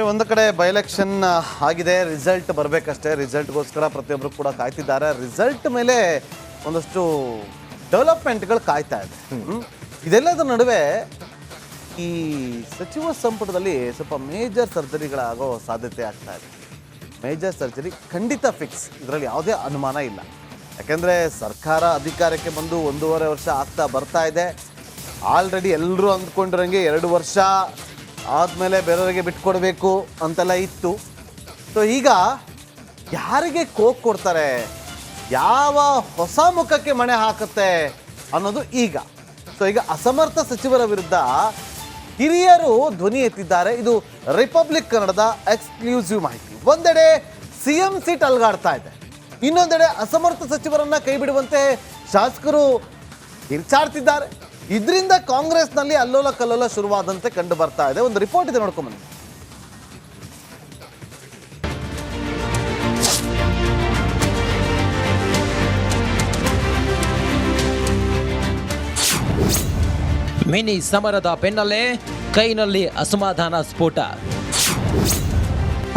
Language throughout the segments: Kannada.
ಒಂದು ಕಡೆ ಬೈ ಎಲೆಕ್ಷನ್ ಆಗಿದೆ ರಿಸಲ್ಟ್ ಬರಬೇಕಷ್ಟೇ ರಿಸಲ್ಟ್ಗೋಸ್ಕರ ಪ್ರತಿಯೊಬ್ಬರು ಕೂಡ ಕಾಯ್ತಿದ್ದಾರೆ ರಿಸಲ್ಟ್ ಮೇಲೆ ಒಂದಷ್ಟು ಡೆವಲಪ್ಮೆಂಟ್ಗಳು ಕಾಯ್ತಾ ಇದೆ ಇದೆಲ್ಲದ ನಡುವೆ ಈ ಸಚಿವ ಸಂಪುಟದಲ್ಲಿ ಸ್ವಲ್ಪ ಮೇಜರ್ ಸರ್ಜರಿಗಳಾಗೋ ಸಾಧ್ಯತೆ ಆಗ್ತಾ ಇದೆ ಮೇಜರ್ ಸರ್ಜರಿ ಖಂಡಿತ ಫಿಕ್ಸ್ ಇದರಲ್ಲಿ ಯಾವುದೇ ಅನುಮಾನ ಇಲ್ಲ ಯಾಕೆಂದರೆ ಸರ್ಕಾರ ಅಧಿಕಾರಕ್ಕೆ ಬಂದು ಒಂದೂವರೆ ವರ್ಷ ಆಗ್ತಾ ಬರ್ತಾ ಇದೆ ಆಲ್ರೆಡಿ ಎಲ್ಲರೂ ಅಂದ್ಕೊಂಡಿರಂಗೆ ಎರಡು ವರ್ಷ ಆದಮೇಲೆ ಬೇರೆಯವರಿಗೆ ಬಿಟ್ಕೊಡ್ಬೇಕು ಅಂತೆಲ್ಲ ಇತ್ತು. ಸೊ ಈಗ ಯಾರಿಗೆ ಕೋಕ್ ಕೊಡ್ತಾರೆ? ಯಾವ ಹೊಸ ಮುಖಕ್ಕೆ ಮಣೆ ಹಾಕುತ್ತೆ ಅನ್ನೋದು ಈಗ. ಸೊ ಈಗ ಅಸಮರ್ಥ ಸಚಿವರ ವಿರುದ್ಧ ಹಿರಿಯರು ಧ್ವನಿ ಎತ್ತಿದ್ದಾರೆ. ಇದು ರಿಪಬ್ಲಿಕ್ ಕನ್ನಡದ ಎಕ್ಸ್ಕ್ಲೂಸಿವ್ ಮಾಹಿತಿ. ಒಂದೆಡೆ ಸಿಎಂ ಸೀಟ್ ಅಲ್ಗಾಡ್ತಾ ಇದೆ. ಇನ್ನೊಂದೆಡೆ ಅಸಮರ್ಥ ಸಚಿವರನ್ನ ಕೈ ಬಿಡುವಂತೆ ಶಾಸಕರು ಕಿರ್ಚಾಡ್ತಿದ್ದಾರೆ. ಇದರಿಂದ ಕಾಂಗ್ರೆಸ್ನಲ್ಲಿ ಅಲ್ಲೋಲ ಕಲ್ಲೋಲ ಶುರುವಾದಂತೆ ಕಂಡು ಬರ್ತಾ ಇದೆ. ಒಂದು ರಿಪೋರ್ಟ್ ಇದೆ ನೋಡ್ಕೊಂಬನ್ನಿ ಮಿನಿ ಸಮರದ ಬೆನ್ನಲ್ಲೇ ಕೈನಲ್ಲಿ ಅಸಮಾಧಾನ ಸ್ಫೋಟ.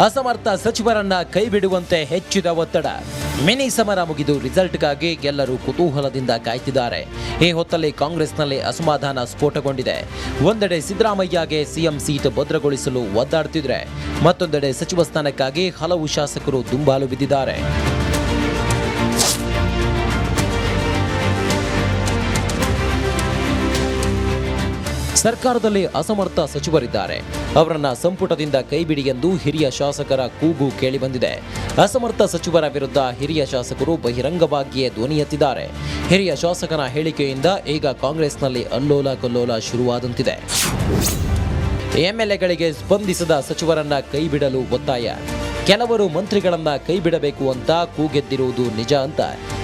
ಅಸಮರ್ಥ ಸಚಿವರನ್ನ ಕೈ ಬಿಡುವಂತೆ ಹೆಚ್ಚಿದ ಒತ್ತಡ. ಮಿನಿ ಸಮರ ಮುಗಿದು ರಿಸಲ್ಟ್ಗಾಗಿ ಎಲ್ಲರೂ ಕುತೂಹಲದಿಂದ ಕಾಯ್ತಿದ್ದಾರೆ. ಈ ಹೊತ್ತಲ್ಲಿ ಕಾಂಗ್ರೆಸ್ನಲ್ಲಿ ಅಸಮಾಧಾನ ಸ್ಫೋಟಗೊಂಡಿದೆ. ಒಂದೆಡೆ ಸಿದ್ದರಾಮಯ್ಯಗೆ ಸಿಎಂ ಸೀಟ್ ಭದ್ರಗೊಳಿಸಲು ಒದ್ದಾಡ್ತಿದ್ರೆ, ಮತ್ತೊಂದೆಡೆ ಸಚಿವ ಸ್ಥಾನಕ್ಕಾಗಿ ಹಲವು ಶಾಸಕರು ದುಂಬಾಲು ಬಿದ್ದಿದ್ದಾರೆ. ಸರ್ಕಾರದಲ್ಲಿ ಅಸಮರ್ಥ ಸಚಿವರಿದ್ದಾರೆ. ಅವರನ್ನ ಸಂಪುಟದಿಂದ ಕೈಬಿಡಿ ಎಂದು ಹಿರಿಯ ಶಾಸಕರ ಕೂಗು ಕೇಳಿಬಂದಿದೆ. ಅಸಮರ್ಥ ಸಚಿವರ ವಿರುದ್ಧ ಹಿರಿಯ ಶಾಸಕರು ಬಹಿರಂಗವಾಗಿಯೇ ಧ್ವನಿ ಎತ್ತಿದ್ದಾರೆ. ಹಿರಿಯ ಶಾಸಕನ ಹೇಳಿಕೆಯಿಂದ ಈಗ ಕಾಂಗ್ರೆಸ್ನಲ್ಲಿ ಅಲ್ಲೋಲ ಕಲ್ಲೋಲ ಶುರುವಾದಂತಿದೆ. ಎಂಎಲ್ಎಗಳಿಗೆ ಸ್ಪಂದಿಸದ ಸಚಿವರನ್ನ ಕೈಬಿಡಲು ಒತ್ತಾಯ. ಕೆಲವರು ಮಂತ್ರಿಗಳನ್ನ ಕೈಬಿಡಬೇಕು ಅಂತ ಕೂಗೆದ್ದಿರುವುದು ನಿಜ ಅಂತ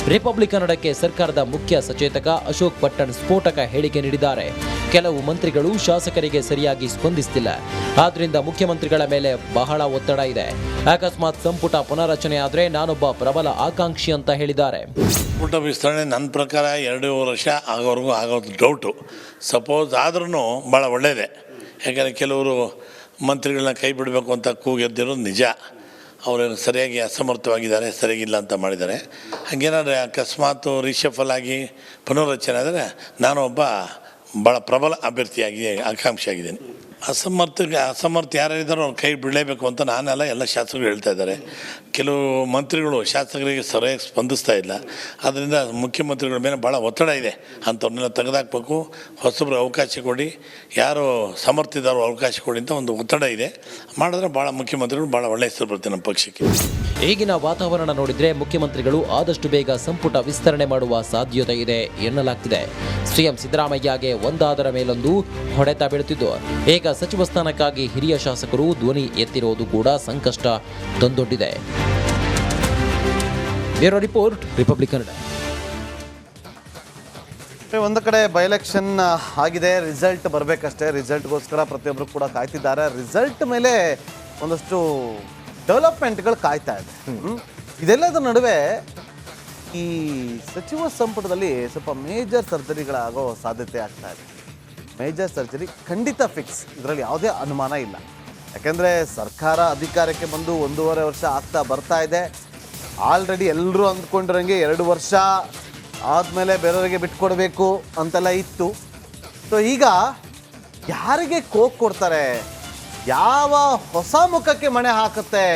ರಿಪಬ್ಲಿಕ್ ಕನ್ನಡಕ್ಕೆ ಸರ್ಕಾರದ ಮುಖ್ಯ ಸಚೇತಕ ಅಶೋಕ್ ಪಟ್ಟಣ್ ಸ್ಫೋಟಕ ಹೇಳಿಕೆ ನೀಡಿದ್ದಾರೆ. ಕೆಲವು ಮಂತ್ರಿಗಳು ಶಾಸಕರಿಗೆ ಸರಿಯಾಗಿ ಸ್ಪಂದಿಸುತ್ತಿಲ್ಲ ಆದ್ರಿಂದ ಮುಖ್ಯಮಂತ್ರಿಗಳ ಮೇಲೆ ಬಹಳ ಒತ್ತಡ ಇದೆ. ಅಕಸ್ಮಾತ್ ಸಂಪುಟ ಪುನರಚನೆ ಆದ್ರೆ ನಾನೊಬ್ಬ ಪ್ರಬಲ ಆಕಾಂಕ್ಷಿ ಅಂತ ಹೇಳಿದ್ದಾರೆ. ಸಂಪುಟ ವಿಸ್ತರಣೆ ನನ್ನ ಪ್ರಕಾರ ಎರಡೂವರೆ ವರ್ಷ ಆಗೋವರೆಗೂ ಆಗೋದು ಡೌಟು ಸಪೋಸ್ ಆದ್ರೂ ಭಾಳ ಒಳ್ಳೆಯದೇ ಯಾಕಂದರೆ ಕೆಲವರು ಮಂತ್ರಿಗಳನ್ನ ಕೈ ಬಿಡಬೇಕು ಅಂತ ಕೂಗೆದ್ದಿರೋದು ನಿಜ. ಅವರೇನು ಸರಿಯಾಗಿ ಅಸಮರ್ಥವಾಗಿದ್ದಾರೆ ಸರಿಯಾಗಿಲ್ಲ ಅಂತ ಮಾಡಿದ್ದಾರೆ. ಹಾಗೇನಾದ್ರೆ ಅಕಸ್ಮಾತ್ ರಿಷಫಲ್ ಆಗಿ ಪುನರ್ರಚನೆ ಆದರೆ ನಾನೊಬ್ಬ ಭಾಳ ಪ್ರಬಲ ಅಭ್ಯರ್ಥಿಯಾಗಿ, ಆಕಾಂಕ್ಷಿಯಾಗಿದ್ದೇನೆ. ಅಸಮರ್ಥಕ್ಕೆ ಅಸಮರ್ಥ ಯಾರಿದ್ದಾರೋ ಅವ್ರ ಕೈ ಬಿಡಲೇಬೇಕು ಅಂತ ನಾನೆಲ್ಲ ಎಲ್ಲ ಶಾಸಕರು ಹೇಳ್ತಾ ಇದ್ದಾರೆ. ಕೆಲವು ಮಂತ್ರಿಗಳು, ಶಾಸಕರಿಗೆ ಸರಿಯಾಗಿ ಸ್ಪಂದಿಸ್ತಾ ಇಲ್ಲ. ಅದರಿಂದ ಮುಖ್ಯಮಂತ್ರಿಗಳ ಮೇಲೆ ಭಾಳ ಒತ್ತಡ ಇದೆ. ಅಂಥವ್ರನ್ನೆಲ್ಲ ತೆಗೆದಾಕ್ಬೇಕು. ಹೊಸಬ್ರು ಅವಕಾಶ ಕೊಡಿ. ಯಾರು ಸಮರ್ಥ ಇದ್ದಾರೋ ಅವಕಾಶ ಕೊಡಿ ಅಂತ ಒಂದು ಒತ್ತಡ ಇದೆ. ಮಾಡಿದ್ರೆ ಭಾಳ ಮುಖ್ಯಮಂತ್ರಿಗಳು ಭಾಳ ಒಳ್ಳೆಯ ಹೆಸರು ಬರ್ತೀನಿ ನಮ್ಮ ಪಕ್ಷಕ್ಕೆ. ಈಗಿನ ವಾತಾವರಣ ನೋಡಿದ್ರೆ ಮುಖ್ಯಮಂತ್ರಿಗಳು ಆದಷ್ಟು ಬೇಗ ಸಂಪುಟ ವಿಸ್ತರಣೆ ಮಾಡುವ ಸಾಧ್ಯತೆ ಇದೆ ಎನ್ನಲಾಗ್ತಿದೆ. ಸಿಎಂ ಸಿದ್ದರಾಮಯ್ಯಗೆ ಒಂದಾದರ ಮೇಲೊಂದು ಹೊಡೆತ ಬೀಳುತ್ತಿದ್ದು, ಈಗ ಸಚಿವ ಸ್ಥಾನಕ್ಕಾಗಿ ಹಿರಿಯ ಶಾಸಕರು ಧ್ವನಿ ಎತ್ತಿರುವುದು ಕೂಡ ಸಂಕಷ್ಟ ತಂದೊಡ್ಡಿದೆ. ಬ್ಯೂರೋ ರಿಪೋರ್ಟ್ ರಿಪಬ್ಲಿಕ್ ಕನ್ನಡ ಒಂದು ಕಡೆ ಬೈ ಎಲೆಕ್ಷನ್ ಆಗಿದೆ. ರಿಸಲ್ಟ್ ಬರಬೇಕಷ್ಟೇ. ರಿಸಲ್ಟ್ಗೋಸ್ಕರ ಪ್ರತಿಯೊಬ್ಬರು ಕೂಡ ಕಾಯ್ತಿದ್ದಾರೆ. ರಿಸಲ್ಟ್ ಮೇಲೆ ಒಂದಷ್ಟು ಡೆವಲಪ್ಮೆಂಟ್ಗಳು ಕಾಯ್ತಾ ಇದೆ. ಇದೆಲ್ಲದ ನಡುವೆ ಈ ಸಚಿವ ಸಂಪುಟದಲ್ಲಿ ಸ್ವಲ್ಪ ಮೇಜರ್ ಸರ್ಜರಿಗಳಾಗೋ ಸಾಧ್ಯತೆ ಆಗ್ತಾ ಇದೆ. ಮೇಜರ್ ಸರ್ಜರಿ ಖಂಡಿತ ಫಿಕ್ಸ್ ಇದರಲ್ಲಿ ಯಾವುದೇ ಅನುಮಾನ ಇಲ್ಲ. ಯಾಕೆಂದರೆ ಸರ್ಕಾರ ಅಧಿಕಾರಕ್ಕೆ ಬಂದು ಒಂದೂವರೆ ವರ್ಷ ಆಗ್ತಾ ಬರ್ತಾ ಇದೆ. ಆಲ್ರೆಡಿ ಎಲ್ಲರೂ ಅಂದ್ಕೊಂಡಿರಂಗೆ ಎರಡು ವರ್ಷ ಆದಮೇಲೆ ಬೇರೆಯವರಿಗೆ ಬಿಟ್ಕೊಡ್ಬೇಕು ಅಂತೆಲ್ಲ ಇತ್ತು. ಸೊ ಈಗ ಯಾರಿಗೆ ಕೋಕ್ ಕೊಡ್ತಾರೆ? ಯಾವ ಹೊಸ ಮುಖಕ್ಕೆ ಮಣೆ ಹಾಕುತ್ತೆ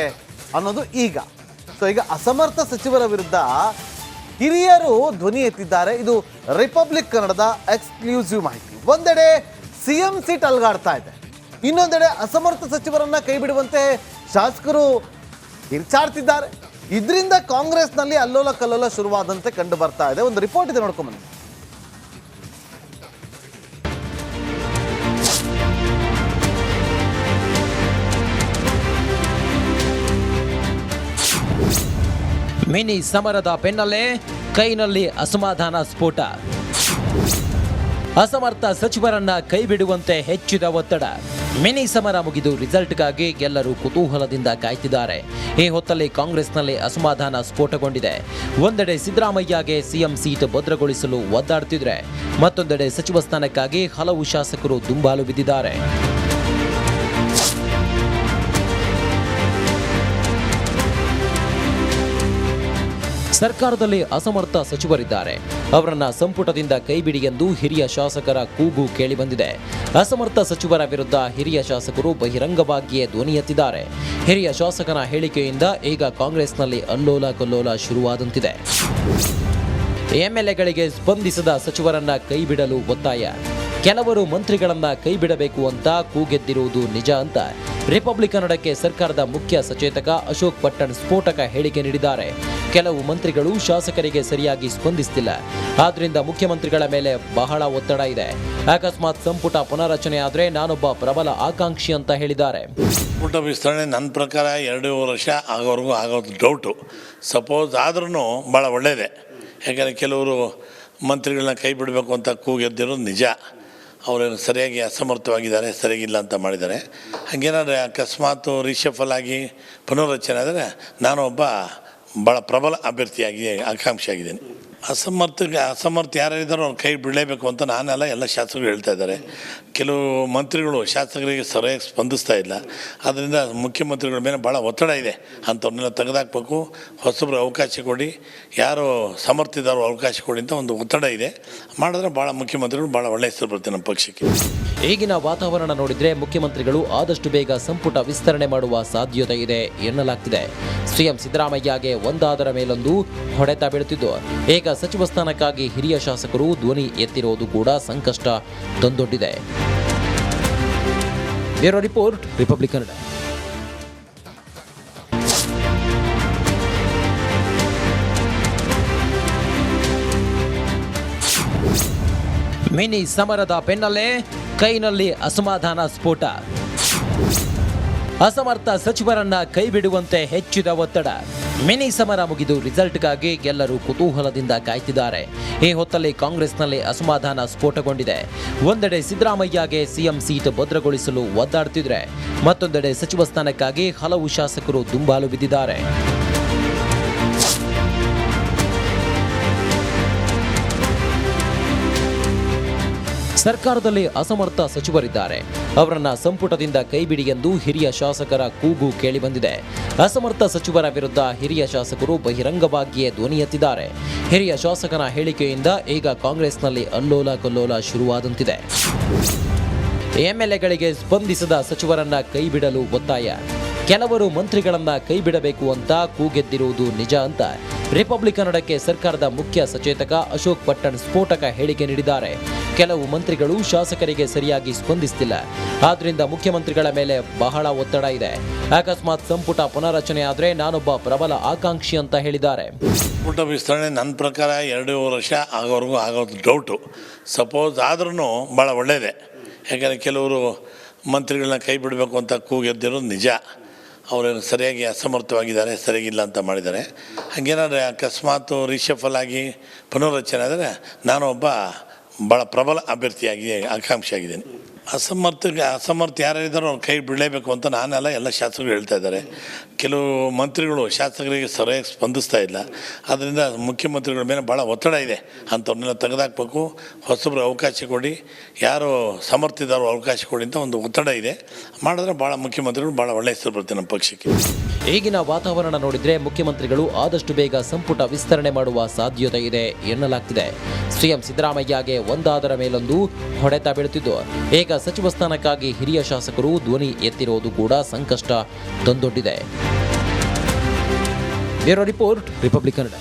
ಅನ್ನೋದು ಈಗ. ಸೊ ಈಗ ಅಸಮರ್ಥ ಸಚಿವರ ವಿರುದ್ಧ ಹಿರಿಯರು ಧ್ವನಿ ಎತ್ತಿದ್ದಾರೆ. ಇದು ರಿಪಬ್ಲಿಕ್ ಕನ್ನಡದ ಎಕ್ಸ್ಕ್ಲೂಸಿವ್ ಮಾಹಿತಿ. ಒಂದೆಡೆ ಸಿಎಂ ಸೀಟ್ ಅಲ್ಗಾಡ್ತಾ ಇದೆ. ಇನ್ನೊಂದೆಡೆ ಅಸಮರ್ಥ ಸಚಿವರನ್ನ ಕೈ ಬಿಡುವಂತೆ ಶಾಸಕರು ಕಿರ್ಚಾಡ್ತಿದ್ದಾರೆ. ಇದರಿಂದ ಕಾಂಗ್ರೆಸ್ನಲ್ಲಿ ಅಲ್ಲೋಲ ಕಲ್ಲೋಲ ಶುರುವಾದಂತೆ ಕಂಡು ಬರ್ತಾ ಇದೆ. ಒಂದು ರಿಪೋರ್ಟ್ ಇದೆ ನೋಡ್ಕೊಂಬನ್ನಿ. ಮಿನಿ ಸಮರದ ಬೆನ್ನಲ್ಲೇ ಕೈನಲ್ಲಿ ಅಸಮಾಧಾನ ಸ್ಫೋಟ. ಅಸಮರ್ಥ ಸಚಿವರನ್ನ ಕೈ ಬಿಡುವಂತೆ ಹೆಚ್ಚಿದ ಒತ್ತಡ. ಮಿನಿ ಸಮರ ಮುಗಿದು ರಿಸಲ್ಟ್ಗಾಗಿ ಎಲ್ಲರೂ ಕುತೂಹಲದಿಂದ ಕಾಯ್ತಿದ್ದಾರೆ. ಈ ಹೊತ್ತಲ್ಲಿ ಕಾಂಗ್ರೆಸ್ನಲ್ಲಿ ಅಸಮಾಧಾನ ಸ್ಫೋಟಗೊಂಡಿದೆ. ಒಂದೆಡೆ ಸಿದ್ದರಾಮಯ್ಯಗೆ ಸಿಎಂ ಸೀಟ್ ಭದ್ರಗೊಳಿಸಲು ಒದ್ದಾಡ್ತಿದ್ರೆ, ಮತ್ತೊಂದೆಡೆ ಸಚಿವ ಸ್ಥಾನಕ್ಕಾಗಿ ಹಲವು ಶಾಸಕರು ದುಂಬಾಲು ಬಿದ್ದಿದ್ದಾರೆ. ಸರ್ಕಾರದಲ್ಲಿ ಅಸಮರ್ಥ ಸಚಿವರಿದ್ದಾರೆ. ಅವರನ್ನ ಸಂಪುಟದಿಂದ ಕೈಬಿಡಿ ಎಂದು ಹಿರಿಯ ಶಾಸಕರ ಕೂಗು ಕೇಳಿಬಂದಿದೆ. ಅಸಮರ್ಥ ಸಚಿವರ ವಿರುದ್ಧ ಹಿರಿಯ ಶಾಸಕರು ಬಹಿರಂಗವಾಗಿಯೇ ಧ್ವನಿ ಎತ್ತಿದ್ದಾರೆ. ಹಿರಿಯ ಶಾಸಕನ ಹೇಳಿಕೆಯಿಂದ ಈಗ ಕಾಂಗ್ರೆಸ್ನಲ್ಲಿ ಅಲ್ಲೋಲ ಕಲ್ಲೋಲ ಶುರುವಾದಂತಿದೆ. ಎಂಎಲ್ಎಗಳಿಗೆ ಸ್ಪಂದಿಸದ ಸಚಿವರನ್ನ ಕೈಬಿಡಲು ಒತ್ತಾಯ. ಕೆಲವರು ಮಂತ್ರಿಗಳನ್ನ ಕೈಬಿಡಬೇಕು ಅಂತ ಕೂಗೆದ್ದಿರುವುದು ನಿಜ ಅಂತ ರಿಪಬ್ಲಿಕ್ ಕನ್ನಡಕ್ಕೆ ಸರ್ಕಾರದ ಮುಖ್ಯ ಸಚೇತಕ ಅಶೋಕ್ ಪಟ್ಟಣ್ ಸ್ಫೋಟಕ ಹೇಳಿಕೆ ನೀಡಿದ್ದಾರೆ. ಕೆಲವು ಮಂತ್ರಿಗಳು ಶಾಸಕರಿಗೆ ಸರಿಯಾಗಿ ಸ್ಪಂದಿಸ್ತಿಲ್ಲ. ಆದ್ರಿಂದ ಮುಖ್ಯಮಂತ್ರಿಗಳ ಮೇಲೆ ಬಹಳ ಒತ್ತಡ ಇದೆ. ಅಕಸ್ಮಾತ್ ಸಂಪುಟ ಪುನಾರಚನೆ ಆದರೆ ನಾನೊಬ್ಬ ಪ್ರಬಲ ಆಕಾಂಕ್ಷಿ ಅಂತ ಹೇಳಿದ್ದಾರೆ. ಸಂಪುಟ ವಿಸ್ತರಣೆ ನನ್ನ ಪ್ರಕಾರ ಎರಡೂವರೆ ವರ್ಷ ಆಗೋವರೆಗೂ ಆಗೋದು ಡೌಟು ಸಪೋಸ್ ಆದ್ರೂ ಭಾಳ ಒಳ್ಳೆಯದೇ ಯಾಕಂದರೆ ಕೆಲವರು ಮಂತ್ರಿಗಳನ್ನ ಕೈ ಬಿಡಬೇಕು ಅಂತ ಕೂಗೆದ್ದಿರೋದು ನಿಜ. ಅವರೇನು ಸರಿಯಾಗಿ ಅಸಮರ್ಥವಾಗಿದ್ದಾರೆ ಸರಿಯಾಗಿಲ್ಲ ಅಂತ ಮಾಡಿದ್ದಾರೆ. ಹಾಗೇನಾದ್ರೆ ಅಕಸ್ಮಾತ್ ರಿಷಫಲ್ ಆಗಿ ಪುನರ್ರಚನೆ ಆದರೆ ನಾನೊಬ್ಬ ಭಾಳ ಪ್ರಬಲ ಅಭ್ಯರ್ಥಿಯಾಗಿ ಆಕಾಂಕ್ಷಿಯಾಗಿದ್ದೇನೆ ಅಸಮರ್ಥ ಅಸಮರ್ಥ ಯಾರಿದ್ದಾರೋ ಅವ್ರ ಕೈ ಬಿಡಲೇಬೇಕು ಅಂತ ನಾನೆಲ್ಲ ಎಲ್ಲ ಶಾಸಕರು ಹೇಳ್ತಾ ಇದ್ದಾರೆ. ಕೆಲವು ಮಂತ್ರಿಗಳು ಶಾಸಕರಿಗೆ ಸರಿಯಾಗಿ ಸ್ಪಂದಿಸ್ತಾ ಇಲ್ಲ. ಅದರಿಂದ ಮುಖ್ಯಮಂತ್ರಿಗಳ ಮೇಲೆ ಭಾಳ ಒತ್ತಡ ಇದೆ. ಅಂಥವ್ರನ್ನೆಲ್ಲ ತೆಗೆದಾಕ್ಬೇಕು. ಹೊಸಬ್ರು ಅವಕಾಶ ಕೊಡಿ. ಯಾರು ಸಮರ್ಥಿದಾರೋ ಅವಕಾಶ ಕೊಡಿ ಅಂತ ಒಂದು ಒತ್ತಡ ಇದೆ. ಮಾಡಿದ್ರೆ ಭಾಳ ಮುಖ್ಯಮಂತ್ರಿಗಳು ಭಾಳ ಒಳ್ಳೆಯ ಹೆಸರು ಬರುತ್ತೆ ನಮ್ಮ ಪಕ್ಷಕ್ಕೆ. ಈಗಿನ ವಾತಾವರಣ ನೋಡಿದ್ರೆ ಮುಖ್ಯಮಂತ್ರಿಗಳು ಆದಷ್ಟು ಬೇಗ ಸಂಪುಟ ವಿಸ್ತರಣೆ ಮಾಡುವ ಸಾಧ್ಯತೆ ಇದೆ ಎನ್ನಲಾಗ್ತಿದೆ. ಸಿಎಂ ಸಿದ್ದರಾಮಯ್ಯಗೆ ಒಂದಾದರ ಮೇಲೊಂದು ಹೊಡೆತ ಬೀಳುತ್ತಿದ್ದು, ಈಗ ಸಚಿವ ಸ್ಥಾನಕ್ಕಾಗಿ ಹಿರಿಯ ಶಾಸಕರು ಧ್ವನಿ ಎತ್ತಿರುವುದು ಕೂಡ ಸಂಕಷ್ಟ ತಂದೊಡ್ಡಿದೆ. Bureau report, Republic Kannada. Mini ಸಮರದ ಬೆನ್ನಲ್ಲೇ ಕೈನಲ್ಲಿ ಅಸಮಾಧಾನ ಸ್ಫೋಟ. ಅಸಮರ್ಥ ಸಚಿವರನ್ನ ಕೈಬಿಡುವಂತೆ ಹೆಚ್ಚಿದ ಒತ್ತಡ. ಮಿನಿ ಸಮರ ಮುಗಿದು ರಿಸಲ್ಟ್ಗಾಗಿ ಎಲ್ಲರೂ ಕುತೂಹಲದಿಂದ ಕಾಯ್ತಿದ್ದಾರೆ. ಈ ಹೊತ್ತಲ್ಲಿ ಕಾಂಗ್ರೆಸ್ನಲ್ಲಿ ಅಸಮಾಧಾನ ಸ್ಫೋಟಗೊಂಡಿದೆ. ಒಂದೆಡೆ ಸಿದ್ದರಾಮಯ್ಯಗೆ ಸಿಎಂ ಸೀಟ್ ಭದ್ರಗೊಳಿಸಲು ಒದ್ದಾಡ್ತಿದ್ರೆ, ಮತ್ತೊಂದೆಡೆ ಸಚಿವ ಸ್ಥಾನಕ್ಕಾಗಿ ಹಲವು ಶಾಸಕರು ದುಂಬಾಲು ಬಿದ್ದಿದ್ದಾರೆ. ಸರ್ಕಾರದಲ್ಲಿ ಅಸಮರ್ಥ ಸಚಿವರಿದ್ದಾರೆ. ಅವರನ್ನ ಸಂಪುಟದಿಂದ ಕೈಬಿಡಿ ಎಂದು ಹಿರಿಯ ಶಾಸಕರ ಕೂಗು ಕೇಳಿಬಂದಿದೆ. ಅಸಮರ್ಥ ಸಚಿವರ ವಿರುದ್ಧ ಹಿರಿಯ ಶಾಸಕರು ಬಹಿರಂಗವಾಗಿಯೇ ಧ್ವನಿ ಎತ್ತಿದ್ದಾರೆ. ಹಿರಿಯ ಶಾಸಕನ ಹೇಳಿಕೆಯಿಂದ ಈಗ ಕಾಂಗ್ರೆಸ್ನಲ್ಲಿ ಅಲ್ಲೋಲ ಕಲ್ಲೋಲ ಶುರುವಾದಂತಿದೆ. ಎಂಎಲ್ಎಗಳಿಗೆ ಸ್ಪಂದಿಸದ ಸಚಿವರನ್ನ ಕೈಬಿಡಲು ಒತ್ತಾಯ. ಕೆಲವರು ಮಂತ್ರಿಗಳನ್ನ ಕೈಬಿಡಬೇಕು ಅಂತ ಕೂಗೆದ್ದಿರುವುದು ನಿಜ ಅಂತ ರಿಪಬ್ಲಿಕ್ ಕನ್ನಡಕ್ಕೆ ಸರ್ಕಾರದ ಮುಖ್ಯ ಸಚೇತಕ ಅಶೋಕ್ ಪಟ್ಟಣ್ ಸ್ಫೋಟಕ ಹೇಳಿಕೆ ನೀಡಿದ್ದಾರೆ. ಕೆಲವು ಮಂತ್ರಿಗಳು ಶಾಸಕರಿಗೆ ಸರಿಯಾಗಿ ಸ್ಪಂದಿಸ್ತಿಲ್ಲ. ಆದ್ರಿಂದ ಮುಖ್ಯಮಂತ್ರಿಗಳ ಮೇಲೆ ಬಹಳ ಒತ್ತಡ ಇದೆ. ಅಕಸ್ಮಾತ್ ಸಂಪುಟ ಪುನರಚನೆ ಆದ್ರೆ ನಾನೊಬ್ಬ ಪ್ರಬಲ ಆಕಾಂಕ್ಷಿ ಅಂತ ಹೇಳಿದ್ದಾರೆ. ಸಂಪುಟ ವಿಸ್ತರಣೆ ನನ್ನ ಪ್ರಕಾರ ಎರಡೂವರೆ ವರ್ಷ ಆಗೋವರೆಗೂ ಆಗೋದು ಡೌಟು ಸಪೋಸ್ ಆದ್ರೂ ಭಾಳ ಒಳ್ಳೆಯದೇ ಯಾಕಂದರೆ ಕೆಲವರು ಮಂತ್ರಿಗಳನ್ನ ಕೈ ಬಿಡಬೇಕು ಅಂತ ಕೂಗೆದ್ದಿರೋದು ನಿಜ. ಅವರೇನು ಸರಿಯಾಗಿ ಅಸಮರ್ಥವಾಗಿದ್ದಾರೆ ಸರಿಯಾಗಿಲ್ಲ ಅಂತ ಮಾಡಿದ್ದಾರೆ. ಹಾಗೇನಾದ್ರೆ ಅಕಸ್ಮಾತ್ ರಿಷಫಲ್ ಆಗಿ ಪುನರ್ರಚನೆ ಆದರೆ ನಾನೊಬ್ಬ ಭಾಳ ಪ್ರಬಲ ಅಭ್ಯರ್ಥಿಯಾಗಿ, ಆಕಾಂಕ್ಷಿಯಾಗಿದ್ದೀನಿ. ಅಸಮರ್ಥ ಅಸಮರ್ಥ ಯಾರಿದ್ದಾರೋ ಅವ್ರ ಕೈ ಬಿಡಲೇಬೇಕು ಅಂತ ನಾನೆಲ್ಲ ಎಲ್ಲ ಶಾಸಕರು ಹೇಳ್ತಾ ಇದ್ದಾರೆ. ಕೆಲವು ಮಂತ್ರಿಗಳು ಶಾಸಕರಿಗೆ ಸರಿಯಾಗಿ ಸ್ಪಂದಿಸ್ತಾ ಇಲ್ಲ. ಅದರಿಂದ ಮುಖ್ಯಮಂತ್ರಿಗಳ ಮೇಲೆ ಭಾಳ ಒತ್ತಡ ಇದೆ ಅಂಥವ್ರನ್ನೆಲ್ಲ ತೆಗೆದಾಕ್ಬೇಕು. ಹೊಸಬ್ರು ಅವಕಾಶ ಕೊಡಿ. ಯಾರು ಸಮರ್ಥಿದಾರೋ ಅವಕಾಶ ಕೊಡಿ ಅಂತ ಒಂದು ಒತ್ತಡ ಇದೆ. ಮಾಡಿದ್ರೆ ಭಾಳ ಮುಖ್ಯಮಂತ್ರಿಗಳು ಭಾಳ ಒಳ್ಳೆಯ ಹೆಸರು ಬರ್ತೀವಿ ನಮ್ಮ ಪಕ್ಷಕ್ಕೆ. ಈಗಿನ ವಾತಾವರಣ ನೋಡಿದ್ರೆ ಮುಖ್ಯಮಂತ್ರಿಗಳು ಆದಷ್ಟು ಬೇಗ ಸಂಪುಟ ವಿಸ್ತರಣೆ ಮಾಡುವ ಸಾಧ್ಯತೆ ಇದೆ ಎನ್ನಲಾಗ್ತಿದೆ. ಸಿಎಂ ಸಿದ್ದರಾಮಯ್ಯಗೆ ಒಂದಾದರ ಮೇಲೊಂದು ಹೊಡೆತ ಬೀಳುತ್ತಿದ್ದು, ಈಗ ಸಚಿವ ಸ್ಥಾನಕ್ಕಾಗಿ ಹಿರಿಯ ಶಾಸಕರು ಧ್ವನಿ ಎತ್ತಿರುವುದು ಕೂಡ ಸಂಕಷ್ಟ ತಂದೊಡ್ಡಿದೆ. Bureau report, Republic Kannada.